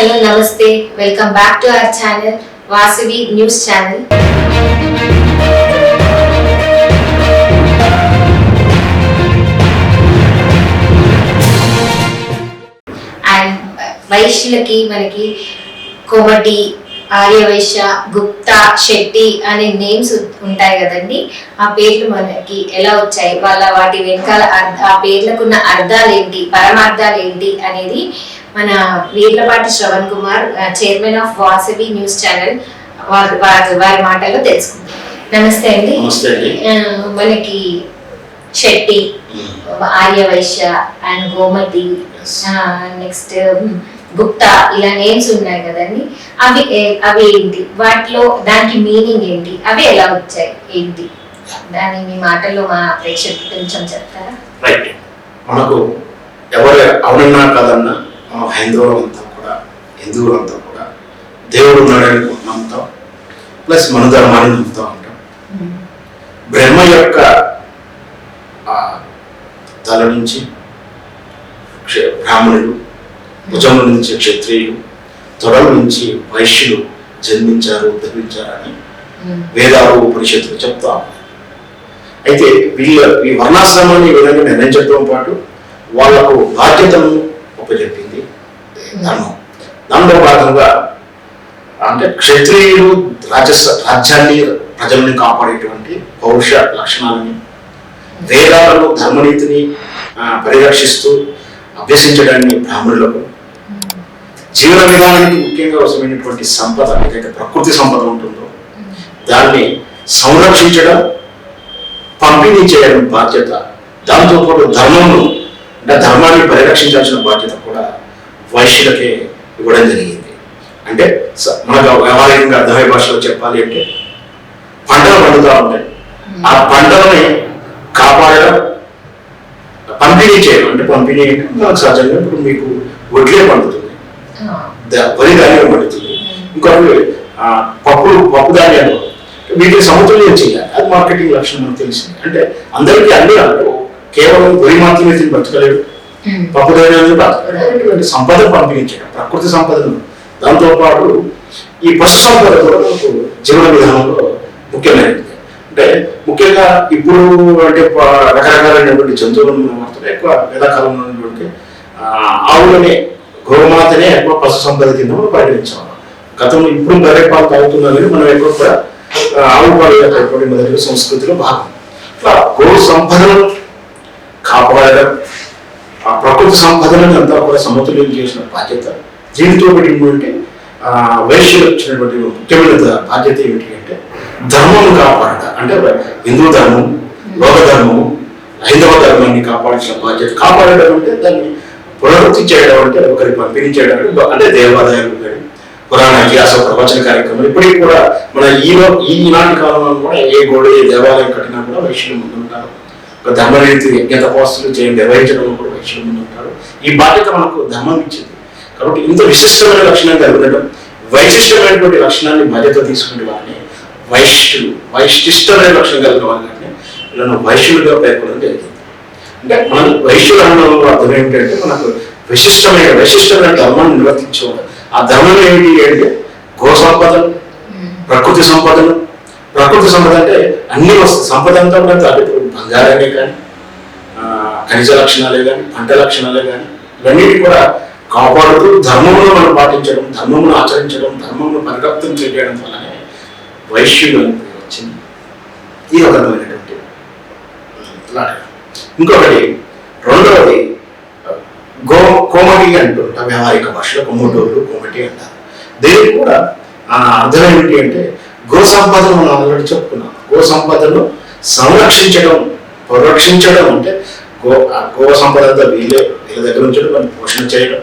Hello నమస్తే. Welcome back to our channel Vasavi news channel and వైశ్యులకి మనకి కోమటి ఆర్యవైశ్య గుప్తా శెట్టి అనే names ఉంటాయి కదండి. ఆ పేర్లు మనకి ఎలా వచ్చాయి? వాళ్ళ వాటి వెనకాల అర్థ- ఆ పేర్లకున్న అర్థాలు ఏంటి పరమార్థాలు ఏంటి అనేది మన Veerlapati Shravan Kumar chairman of Vasavi news channel. వారి వారి మాటల్లో తెలుసుకుందాం. నమస్తే అండి. మనకి శెట్టి ఆర్యవైశ్య అండ్ గోమతి. నెక్స్ట్ గుప్తా ఇలా నేమ్స్ ఉన్నాయి కదండి. అవి అవి ఏంటి? వాటిలో దానికి మీనింగ్ ఏంటి? అవి ఎలా వచ్చాయి? ఏంటి? దాన్ని మీ మాటల్లో మా ప్రేక్షకులు కొంచెం చెప్తారా? రైట్ మనకు ఎవరు అవునన్నా కాదన్నా మనం హైందవులం అంతా కూడా హిందువులు అంతా కూడా దేవుడు ఉన్నాడని నమ్ముతాం. ప్లస్ మన ధర్మాన్ని నమ్ముతూ ఉంటాం బ్రహ్మ యొక్క తల నుంచి క్ష- బ్రాహ్మణులు భుజముల నుంచి క్షత్రియులు తొడల నుంచి వైశ్యులు జన్మించారు ఉద్భవించారని వేదాలు ఉపనిషత్తులు చెప్తా. అయితే వీళ్ళ ఈ వర్ణాశ్రమాన్ని ఈ విధంగా నిర్ణయించడంతో పాటు వాళ్ళకు బాధ్యతను ఉపజెప్పింది ధర్మం దానిలో భాగంగా అంటే క్షత్రియులు రాజస్ రాజ్యాన్ని ప్రజల్ని కాపాడేటువంటి పౌరుష లక్షణాలని వేదాలను ధర్మనీతిని పరిరక్షిస్తూ అభ్యసించడాన్ని బ్రాహ్మణులకు. జీవన విధానానికి ముఖ్యంగా అవసరమైనటువంటి సంపద ఏదైతే ప్రకృతి సంపద ఉంటుందో దాన్ని సంరక్షించడం పంపిణీ చేయడం బాధ్యత. దాంతోపాటు ధర్మమును అంటే ధర్మాన్ని పరిరక్షించాల్సిన బాధ్యత కూడా వైశ్యులకే ఇవ్వడం జరిగింది. అంటే మనకు వ్యవహారికంగా అర్థమయ్యే భాషలో చెప్పాలి అంటే పంటలు పండుతూ ఉంటాయి. ఆ పంటలని కాపాడడం పంపిణీ చేయడం అంటే పంపిణీ అంటే సహజంగా ఇప్పుడు మీకు వడ్లే పండుతుంది. వరి ధాన్యం పండుతుంది. ఇంకొకటి ఆ, పప్పులు పప్పు ధాన్యాలు. వీటిని సమతుల్యం చేయాలి. అది మార్కెటింగ్ లక్షణం మనకు తెలిసింది. అంటే అందరికీ అన్ని రాదు. కేవలం వరి మాత్రమే తిని బతకలేడు. పప్పు ధాన్యాలను బతకలేడు ఇటువంటి సంపద పంపిణీ చేయడం ప్రకృతి సంపదను దాంతోపాటు ఈ పశు సంపద కూడా మనకు జీవన విధానంలో ముఖ్యమైనది. అంటే ముఖ్యంగా ఇప్పుడు అంటే రకరకాలైనటువంటి జంతువులను వాడుతున్నాం ఎక్కువ వేదాకాలంలో ఉన్నటువంటి ఆవులనే గోమాతనే ఎక్కువ పశు సంపద కింద మనం పరిగణించాం గతంలో ఇప్పుడు బర్రె పాలు తాగుతున్నా కానీ మనం ఎక్కువ ఆవు పాలు యొక్క మొదటి సంస్కృతిలో భాగం. ఇట్లా గో సంపదను కాపాడడం ఆ ప్రకృతి సంపదలను అంతా కూడా సమతుల్యం చేసిన బాధ్యత. దీనితో పాటు ఏంటంటే ఆ, వైశ్యులు వచ్చినటువంటి ముఖ్యమైన బాధ్యత ఏమిటి అంటే ధర్మం కాపాడట. అంటే హిందూ ధర్మం లోక ధర్మము హైందవ ధర్మాన్ని కాపాడాల్సిన బాధ్యత. కాపాడడం అంటే దాన్ని పునరుద్ధి చేయడం అంటే ఒకరి పంపిణీ చేయడం అంటే అంటే దేవాలయాలు కానీ పురాణ ఇతిహాస ప్రవచన కార్యక్రమం ఇప్పటికి కూడా మన ఈలో ఈ ఈనాటి కాలంలో కూడా ఏ గోడ ఏ దేవాలయం కట్టినా కూడా వైశ్యులు ముందుంటారు. ఒక ధర్మరీతి యజ్ఞ తపస్సులు చేయ నిర్వహించడంలో కూడా వైష్ణవులు ఉంటారు ఈ బాధ్యత మనకు ధర్మం ఇచ్చింది. కాబట్టి ఇంత విశిష్టమైన లక్షణం కలిగి వైశిష్టమైనటువంటి లక్షణాన్ని బాధ్యత తీసుకునే వారిని వైశ్యులు వైశిష్టమైన లక్షణం కలిగిన వాళ్ళని వీళ్ళను వైశ్యులుగా పేర్కొనడం జరిగింది. అంటే మనం వైశ్యులు అనడంలో అర్థం ఏంటంటే మనకు విశిష్టమైన విశిష్టమైన ధర్మాన్ని నిర్వర్తించేవాడు. ఆ ధర్మం ఏమిటి అంటే గో సంపదలు ప్రకృతి సంపదలు. ప్రకృతి సంపద అంటే అన్ని వస్తు సంపద అంతా కూడా అంటే బంగారమే కానీ ఖనిజ లక్షణాలే కానీ పంట లక్షణాలే కానీ ఇవన్నీ కూడా కాపాడుతూ ధర్మమును మనం పాటించడం ధర్మమును ఆచరించడం ధర్మమును పరిరప్తం చేయడం వల్లనే వైశ్యులు వచ్చింది ఈ ఒక రకమైనటువంటి ఇంకొకటి రెండవది గో కోమటి అంటుంటా వ్యావహారిక భాషలో కొమ్మటోళ్ళు కోమటి అంటారు. దీనికి కూడా ఆ అర్థం ఏమిటి అంటే గో సంపదను మనం ఆల్రెడీ చెప్పుకున్నాం. గో సంపదలో సంరక్షించడం పరిరక్షించడం అంటే గో గో సంపదంతా వీళ్ళే వీళ్ళ దగ్గర ఉంచడం మనం పోషణ చేయడం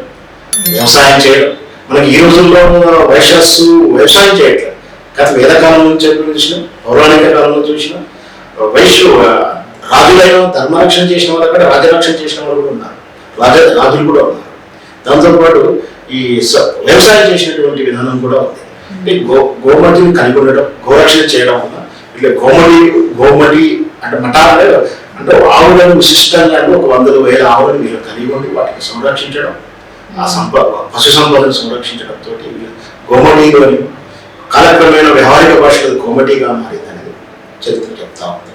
వ్యవసాయం చేయడం. మనకి ఈ రోజుల్లో వైశస్సు వ్యవసాయం చేయట్లేదు గత వేదకాలం నుంచి చూసినా పౌరాణిక కాలంలో చూసినాం వైశ్యు రాజులైన ధర్మరక్షణ చేసిన వాళ్ళు అక్కడ రాజరక్షణ చేసిన వాళ్ళు కూడా ఉన్నారు. రాజ రాజులు కూడా ఉన్నారు. దాంతోపాటు ఈ స- వ్యవసాయం చేసినటువంటి విధానం కూడా ఉంది. అంటే గో గోమతిని కలిగి ఉండడం గోరక్షణ చేయడం వల్ల ఇట్లా గోమటి గోమటి అంటే మఠాలు అంటే ఆవులను విశిష్టంగా అంటే ఒక వందల వేల ఆవులను వీళ్ళు కలిగి ఉండి వాటిని సంరక్షించడం ఆ సంపద పశు సంపదను సంరక్షించడంతో కోమటీలు అని కాలక్రమేణా వ్యవహారిక భాషలో కోమటిగా మారింది అనేది చరిత్ర చెప్తా ఉంది.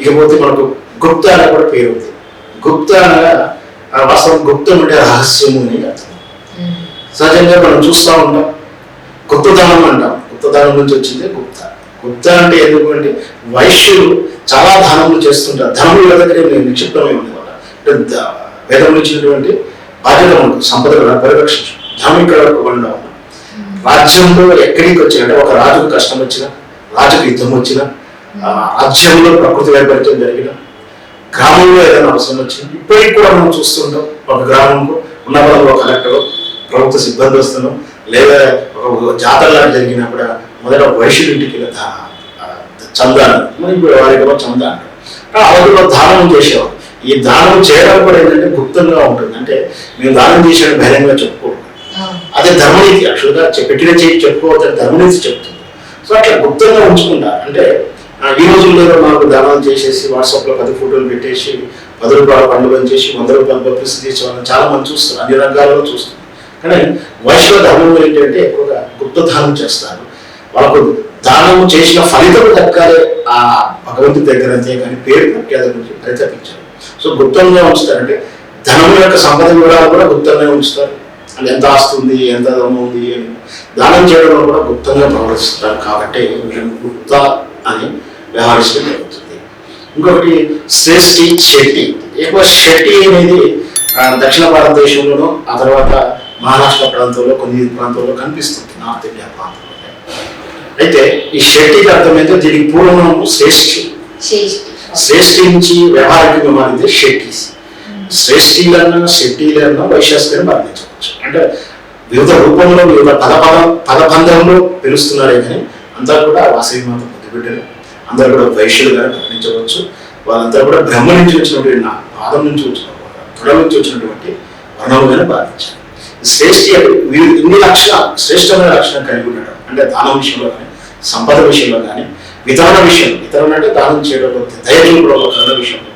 ఇకపోతే మనకు గుప్త అనే కూడా పేరు ఉంది. గుప్త అనగా ఆ వాస్తవం గుప్తం అంటే రహస్యము అని అర్థం. సహజంగా మనం చూస్తూ ఉంటాం. గుప్తదానం అంటాం. గుప్తదానం నుంచి వచ్చింది గుప్త. గుప్త అంటే ఎందుకు అంటే వైశ్యులు చాలా దానములు చేస్తుంటారు. ధనములు వీళ్ళ దగ్గర నిక్షిప్తమై ఉండేవాళ్ళ అంటే ద- వేదం ఇచ్చినటువంటి బాధ్యత మనకు సంపదలు పరిరక్షించు ధనం ఇక్కడ ఉండడం రాజ్యంలో ఎక్కడికి వచ్చిన అంటే ఒక రాజుకు కష్టం వచ్చినా రాజుకు యుద్ధం వచ్చినా రాజ్యంలో ప్రకృతి వైపరీత్యం జరిగిన గ్రామంలో ఏదైనా అవసరం వచ్చింది ఇప్పటికి కూడా మనం చూస్తుంటాం. ఒక గ్రామంలో ఉన్న వాళ్ళు కలెక్టర్ ప్రభుత్వ సిబ్బంది వస్తున్నాం. లేదా ఒక జాతర లాంటి జరిగినప్పుడు కూడా మొదట వైశ్యుడి ఇంటికి వెళ్ళి దా- ఆ, చందాలు మరి ఇప్పుడు వారికి ఏమో చందా అంటారు ఆ అవధిలో దానం చేసేవారు. ఈ దానం చేయడం కూడా ఏంటంటే గుప్తంగా ఉంటుంది. అంటే మేము దానం చేసిన బహిరంగంగా చెప్పుకోవడం. అదే ధర్మనీతి. యాక్చువల్గా పెట్టిన చేయి చెప్పుకోవద్దని ధర్మనీతి చెప్తుంది. సో అట్లా గుప్తంగా ఉంచుకుంటారు అంటే ఈ రోజుల్లో మాకు దానం చేసేసి వాట్సాప్లో పది ఫోటోలు పెట్టేసి పది రూపాయల పండుగ చేసి వంద రూపాయలు పబ్లిసిటీ చేసే వాళ్ళని చాలా మంది చూస్తారు. అన్ని రంగాల్లో చూస్తారు. కానీ వైశ్వ ధర్మం ఏంటంటే ఎక్కువగా గుప్త దానం చేస్తారు. వాళ్ళకు దానం చేసిన ఫలితం దక్కాలి ఆ భగవంతుడి దగ్గర అంతే కానీ పేరు ప్రఖ్యాత పరితపించారు సో గుప్తంగా ఉంచుతారంటే ధనం యొక్క సంపద వివరాలు కూడా గుప్తంగా ఉంచుతారు. అది ఎంత ఆస్తుంది ఉంది ఎంత ధనం ఉంది అని. దానం చేయడంలో కూడా గుప్తంగా ప్రవర్తిస్తారు. కాబట్టి వీళ్ళని గుప్త అని వ్యవహరిస్తూ జరుగుతుంది. ఇంకొకటి శ్రేష్ఠి శెట్టి. ఎక్కువ శెట్టి అనేది దక్షిణ భారతదేశంలోనూ ఆ తర్వాత మహారాష్ట్ర ప్రాంతంలో కొన్ని ప్రాంతాల్లో కనిపిస్తుంది. నార్త్ ఇండియా అయితే ఈ శెట్టికి అర్థమైతే దీనికి పూర్వము శ్రేష్ఠి. శ్రేష్ఠి. నుంచి వ్యవహారికంగా మారింది షెట్టీస్ శ్రేష్ఠీలన్నా శెట్టీలన్నా వైశాస్త్రం భావించవచ్చు అంటే వివిధ రూపంలో వివిధ పద పద పదబంధంలో పిలుస్తున్నారే కానీ అంతా కూడా వాసవి మాత పొద్దుబిడ్డలు అందరూ కూడా వైశ్యులుగా గమనించవచ్చు వాళ్ళంతా కూడా బ్రహ్మ నుంచి వచ్చినటువంటి నా పాదం నుంచి వచ్చిన తొడ నుంచి వచ్చినటువంటి వర్ణముగానే భావించారు శ్రేష్ఠి ఇన్ని లక్షణాలు శ్రేష్టమైన లక్షణం కలిగి ఉండడం అంటే దానం విషయంలో కానీ సంపద విషయంలో కానీ వితరణ విషయంలో వితరణ అంటే దానం చేయడంలో దయచూపడంలో కరుణ విషయంలో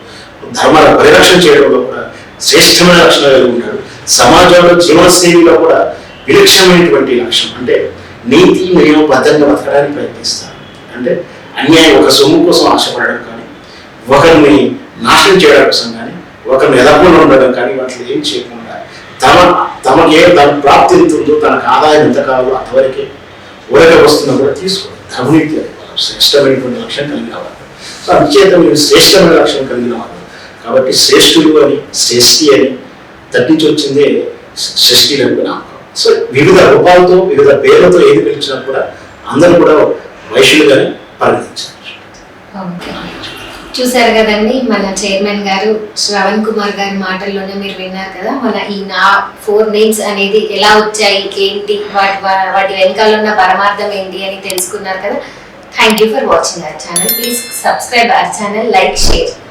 ధర్మాల పరిరక్షణ చేయడంలో కూడా శ్రేష్టమైన లక్షణాలు కలిగి ఉంటాడు సమాజంలో జీవనశైలిలో కూడా విలక్షణమైనటువంటి లక్షణం. అంటే నీతి నియమబద్ధంగా బతకడానికి ప్రయత్నిస్తారు. అంటే అన్యాయం ఒక సొమ్ము కోసం ఆశపడడం కానీ ఒకరిని నాశనం చేయడం కోసం కానీ ఒకరిని ఎదగకుండా ఉండడం కానీ వాటిని ఏం చేయకుండా తమ తమకి ఏ తన ప్రాప్తి ఎంత ఉందో తనకు ఆదాయం ఎంత కావాలో అంతవరకే ఊరక వస్తున్నా కూడా తీసుకోండి ధర్మనీతి శ్రేష్టమైనటువంటి లక్ష్యం కలిగిన వాళ్ళు. సో అందుచేత మీరు శ్రేష్టమైన లక్ష్యం కలిగిన వాళ్ళు. కాబట్టి శ్రేష్ఠులు అని శ్రేష్ఠి అని తట్టించి వచ్చిందే అని నామకం సో వివిధ రూపాలతో వివిధ పేర్లతో ఏది పిలిచినా కూడా అందరూ కూడా వైశ్యులుగానే పరిగణించారు చూశారు కదండి మన చైర్మన్ గారు శ్రవణ్ కుమార్ గారి మాటల్లోనే మీరు విన్నారు కదా మన ఈ నా ఫోర్ నేమ్స్ అనేది ఎలా వచ్చాయి ఏంటి వాటి వాటి వెనకాల ఉన్న పరమార్థం ఏంటి అని తెలుసుకున్నారు కదా. Thank you for watching our channel please subscribe our channel like share